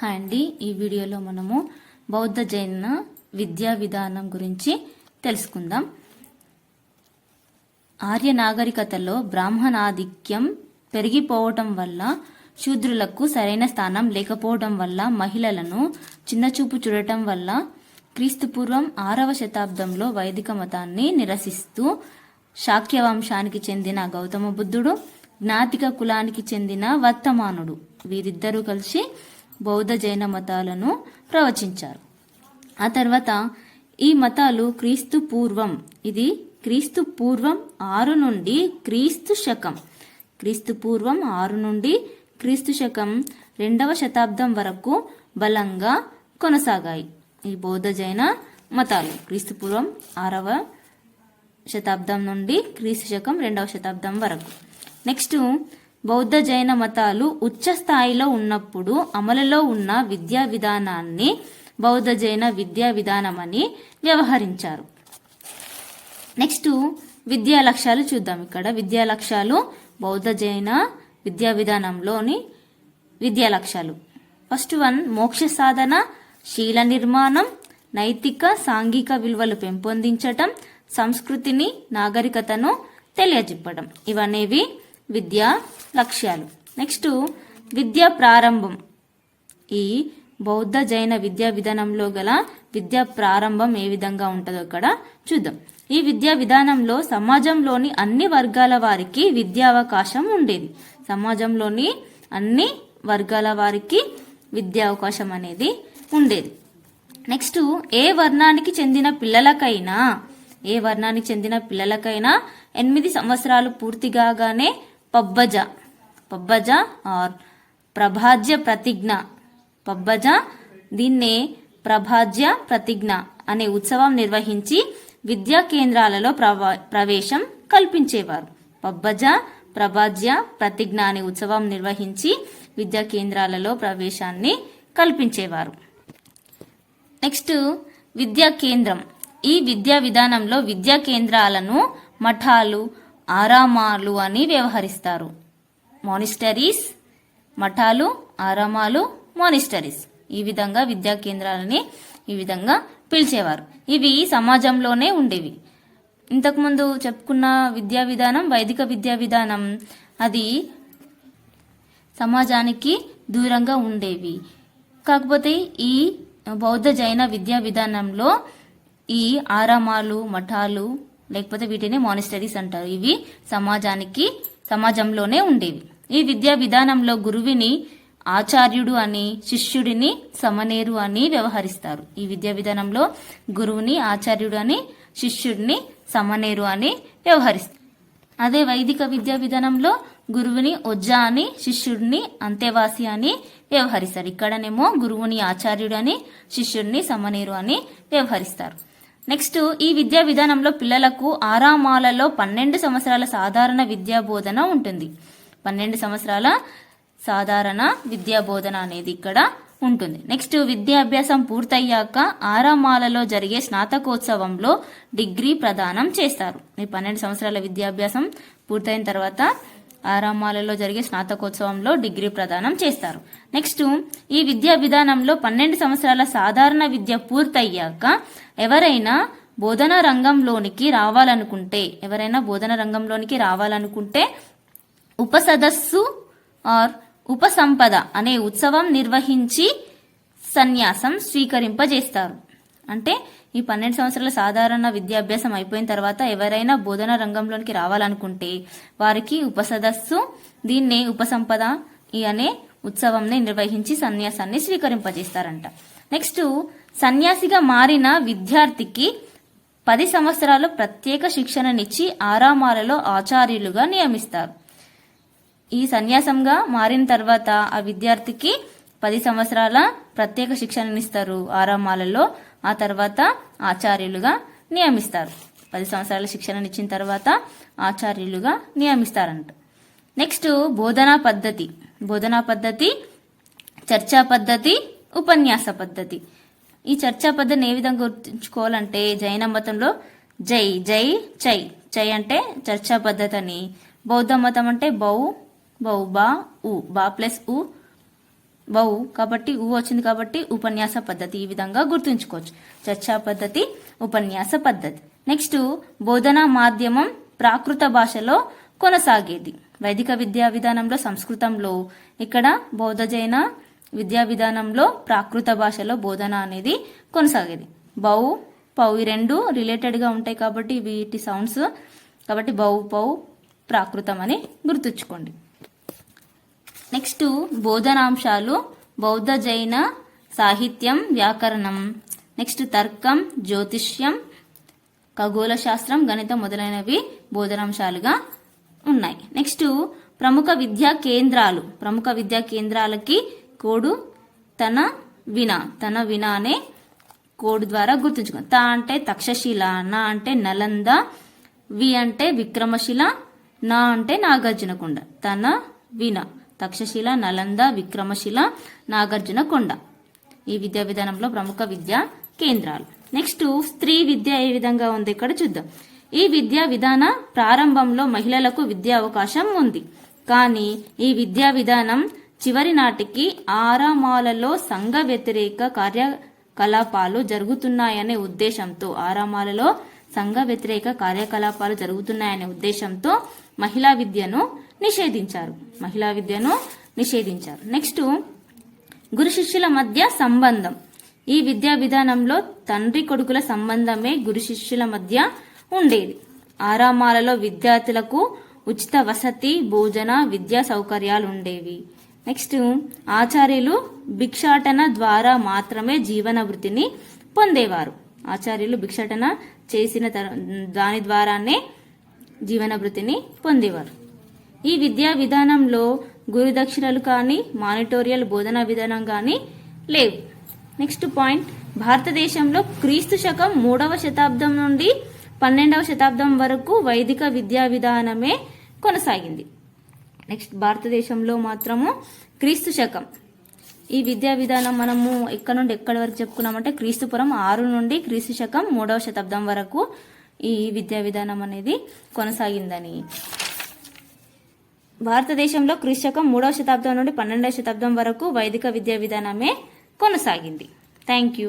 Hi అండి. ఈ వీడియోలో మనము బౌద్ధ జైన విద్యా విధానం గురించి తెలుసుకుందాం. ఆర్య నాగరికతలో బ్రాహ్మణాధిక్యం పెరిగిపోవటం వల్ల శూద్రులకు సరైన స్థానం లేకపోవడం వల్ల మహిళలను చిన్నచూపు చూడటం వల్ల క్రీస్తుపూర్వం ఆరవ శతాబ్దంలో వైదిక మతాన్ని నిరసిస్తూ శాక్య వంశానికి చెందిన గౌతమ బుద్ధుడు జ్ఞాతిక కులానికి చెందిన వర్తమానుడు వీరిద్దరూ కలిసి బౌద్ధ జైన మతాలను ప్రవచించారు. ఆ తర్వాత ఈ మతాలు క్రీస్తు పూర్వం ఇది క్రీస్తు పూర్వం ఆరు నుండి క్రీస్తు శకం. క్రీస్తు పూర్వం ఆరు నుండి క్రీస్తు శకం రెండవ శతాబ్దం వరకు బలంగా కొనసాగాయి. ఈ బౌద్ధ జైన మతాలు క్రీస్తు పూర్వం ఆరవ శతాబ్దం నుండి క్రీస్తు శకం రెండవ శతాబ్దం వరకు. నెక్స్ట్ బౌద్ధ జైన మతాలు ఉచ్చ స్థాయిలో ఉన్నప్పుడు అమలులో ఉన్న విద్యా విధానాన్ని బౌద్ధ జైన విద్యా విధానం అని వ్యవహరించారు. నెక్స్ట్ విద్యా లక్ష్యాలు చూద్దాం ఇక్కడ. విద్యా లక్ష్యాలు బౌద్ధ జైన విద్యా విధానంలోని విద్యా లక్ష్యాలు. ఫస్ట్ వన్ మోక్ష సాధన శీల నిర్మాణం నైతిక సాంఘిక విలువలు పెంపొందించటం సంస్కృతిని నాగరికతను తెలియజెప్పడం. ఇవనేవి విద్యా లక్ష్యాలు. నెక్స్ట్ విద్యా ప్రారంభం. ఈ బౌద్ధ జైన విద్యా విధానంలో గల విద్యా ప్రారంభం ఏ విధంగా ఉంటుందో ఇక్కడ చూద్దాం. ఈ విద్యా విధానంలో సమాజంలోని అన్ని వర్గాల వారికి విద్యా అవకాశం ఉండేది. సమాజంలోని అన్ని వర్గాల వారికి విద్యా అవకాశం అనేది ఉండేది. నెక్స్ట్ ఏ వర్ణానికి చెందిన పిల్లలకైనా ఏ వర్ణానికి చెందిన పిల్లలకైనా ఎనిమిది సంవత్సరాలు పూర్తి కాగానే పబ్బజ పబ్బజ ఆర్ ప్రభాజ్య ప్రతిజ్ఞ. పబ్బజ దీన్నే ప్రభాజ్య ప్రతిజ్ఞ అనే ఉత్సవం నిర్వహించి విద్యా కేంద్రాలలో ప్రవ ప్రవేశం కల్పించేవారు. పబ్బజ ప్రభాజ్య ప్రతిజ్ఞ అనే ఉత్సవం నిర్వహించి విద్యా కేంద్రాలలో ప్రవేశాన్ని కల్పించేవారు. నెక్స్ట్ విద్యా కేంద్రం. ఈ విద్యా విధానంలో విద్యా కేంద్రాలను మఠాలు ఆరామాలు అని వ్యవహరిస్తారు. మానిస్టరీస్ మఠాలు ఆరామాలు మానిస్టరీస్ ఈ విధంగా విద్యా కేంద్రాలని ఈ విధంగా పిలిచేవారు. ఇవి సమాజంలోనే ఉండేవి. ఇంతకుముందు చెప్పుకున్న విద్యా విధానం వైదిక విద్యా విధానం అది సమాజానికి దూరంగా ఉండేవి. కాకపోతే ఈ బౌద్ధ జైన విద్యా విధానంలో ఈ ఆరామాలు మఠాలు లేకపోతే వీటిని మానిస్టరీస్ అంటారు. ఇవి సమాజానికి సమాజంలోనే ఉండేవి. ఈ విద్యా విధానంలో గురువిని ఆచార్యుడు అని శిష్యుడిని సమనేరు అని వ్యవహరిస్తారు. ఈ విద్యా విధానంలో గురువుని ఆచార్యుడు అని శిష్యుడిని సమనేరు అని వ్యవహరిస్తారు. అదే వైదిక విద్యా విధానంలో గురువుని ఒజ్జా అని శిష్యుడిని అంతేవాసి అని వ్యవహరిస్తారు. ఇక్కడనేమో గురువుని ఆచార్యుడు అని శిష్యుడిని సమనేరు అని వ్యవహరిస్తారు. నెక్స్ట్ ఈ విద్యా విధానంలో పిల్లలకు ఆరామాలలో పన్నెండు సంవత్సరాల సాధారణ విద్యా బోధన ఉంటుంది. పన్నెండు సంవత్సరాల సాధారణ విద్యా బోధన అనేది ఇక్కడ ఉంటుంది. నెక్స్ట్ విద్యాభ్యాసం పూర్తయ్యాక ఆరామాలలో జరిగే స్నాతకోత్సవంలో డిగ్రీ ప్రదానం చేస్తారు. ఈ పన్నెండు సంవత్సరాల విద్యాభ్యాసం పూర్తయిన తర్వాత ఆరామాలలో జరిగే స్నాతకోత్సవంలో డిగ్రీ ప్రదానం చేస్తారు. నెక్స్ట్ ఈ విద్యా విధానంలో పన్నెండు సంవత్సరాల సాధారణ విద్య పూర్తయ్యాక ఎవరైనా బోధన రంగంలోనికి రావాలనుకుంటే ఎవరైనా బోధన రంగంలోనికి రావాలనుకుంటే ఉపసదస్సు ఆర్ ఉపసంపద అనే ఉత్సవం నిర్వహించి సన్యాసం స్వీకరింపజేస్తారు. అంటే ఈ పన్నెండు సంవత్సరాల సాధారణ విద్యాభ్యాసం అయిపోయిన తర్వాత ఎవరైనా బోధన రంగంలోనికి రావాలనుకుంటే వారికి ఉపసదస్సు దీన్నే ఉపసంపద ఈ అనే ఉత్సవంని నిర్వహించి సన్యాసాన్ని స్వీకరింపజేస్తారంట. నెక్స్ట్ సన్యాసిగా మారిన విద్యార్థికి పది సంవత్సరాలు ప్రత్యేక శిక్షణనిచ్చి ఆరామాలలో ఆచార్యులుగా నియమిస్తారు. ఈ సన్యాసంగా మారిన తర్వాత ఆ విద్యార్థికి పది సంవత్సరాల ప్రత్యేక శిక్షణనిస్తారు ఆరామాలలో ఆ తర్వాత ఆచార్యులుగా నియమిస్తారు. పది సంవత్సరాల శిక్షణనిచ్చిన తర్వాత ఆచార్యులుగా నియమిస్తారంట. నెక్స్ట్ బోధనా పద్ధతి. బోధనా పద్ధతి చర్చా పద్ధతి ఉపన్యాస పద్ధతి. ఈ చర్చా పద్ధతిని ఏ విధంగా గుర్తుంచుకోవాలంటే జైన మతంలో జై జై చై. చై అంటే చర్చా పద్ధతి అని. బౌద్ధ మతం అంటే బౌ బౌ బా ఉ బా ప్లస్ ఉ బౌ కాబట్టి ఊ వచ్చింది కాబట్టి ఉపన్యాస పద్ధతి. ఈ విధంగా గుర్తుంచుకోవచ్చు. చర్చా పద్ధతి ఉపన్యాస పద్ధతి. నెక్స్ట్ బోధనా మాధ్యమం ప్రాకృత భాషలో కొనసాగేది. వైదిక విద్యా విధానంలో సంస్కృతంలో. ఇక్కడ బౌద్ధ జైన విద్యా విధానంలో ప్రాకృత భాషలో బోధన అనేది కొనసాగేది. బౌ పౌ ఈ రెండు రిలేటెడ్గా ఉంటాయి కాబట్టి వీటి సౌండ్స్ కాబట్టి బౌ పౌ ప్రాకృతం అని గుర్తుంచుకోండి. నెక్స్ట్ బోధనాంశాలు బౌద్ధ జైన సాహిత్యం వ్యాకరణం. నెక్స్ట్ తర్కం జ్యోతిష్యం ఖగోళ శాస్త్రం గణితం మొదలైనవి బోధనాంశాలుగా ఉన్నాయి. నెక్స్ట్ ప్రముఖ విద్యా కేంద్రాలు. ప్రముఖ విద్యా కేంద్రాలకి కోడు తన విన. తన విన అనే కోడ్ ద్వారా గుర్తుంచుకో త అంటే తక్షశిల నా అంటే నలంద వి అంటే విక్రమశిల నా అంటే నాగార్జునకొండ. తన విన. తక్షశిల నలంద విక్రమశిల నాగార్జున కొండ. ఈ విద్యా విధానంలో ప్రముఖ విద్యా కేంద్రాలు. నెక్స్ట్ స్త్రీ విద్య ఏ విధంగా ఉంది ఇక్కడ చూద్దాం. ఈ విద్యా విధాన ప్రారంభంలో మహిళలకు విద్యా అవకాశం ఉంది. కానీ ఈ విద్యా విధానం చివరి నాటికి ఆరామాలలో సంఘ వ్యతిరేక కార్యకలాపాలు జరుగుతున్నాయనే ఉద్దేశంతో ఆరామాలలో సంఘ వ్యతిరేక కార్యకలాపాలు జరుగుతున్నాయనే ఉద్దేశంతో మహిళా విద్యను నిషేధించారు. మహిళా విద్యను నిషేధించారు. నెక్స్ట్ గురు శిష్యుల మధ్య సంబంధం. ఈ విద్యా విధానంలో తండ్రి కొడుకుల సంబంధమే గురు శిష్యుల మధ్య ఉండేది. ఆరామాలలో విద్యార్థులకు ఉచిత వసతి భోజన విద్యా సౌకర్యాలు ఉండేవి. నెక్స్ట్ ఆచార్యులు భిక్షాటన ద్వారా మాత్రమే జీవన వృత్తిని పొందేవారు. ఆచార్యులు భిక్షాటన చేసిన తర- దాని ద్వారానే జీవన వృత్తిని పొందేవారు. ఈ విద్యా విధానంలో గురుదక్షిణలు కానీ మానిటోరియల్ బోధనా విధానం కానీ లేవు. నెక్స్ట్ పాయింట్ భారతదేశంలో క్రీస్తు శకం మూడవ శతాబ్దం నుండి పన్నెండవ శతాబ్దం వరకు వైదిక విద్యా విధానమే కొనసాగింది. నెక్స్ట్ భారతదేశంలో మాత్రము క్రీస్తు శకం. ఈ విద్యా విధానం మనము ఎక్కడ నుండి ఎక్కడి వరకు చెప్పుకున్నామంటే క్రీస్తుపురం ఆరు నుండి క్రీస్తు శకం మూడవ శతాబ్దం వరకు ఈ విద్యా విధానం అనేది కొనసాగిందని. భారతదేశంలో క్రీస్తు శకం మూడవ శతాబ్దం నుండి పన్నెండవ శతాబ్దం వరకు వైదిక విద్యా విధానమే కొనసాగింది. Thank you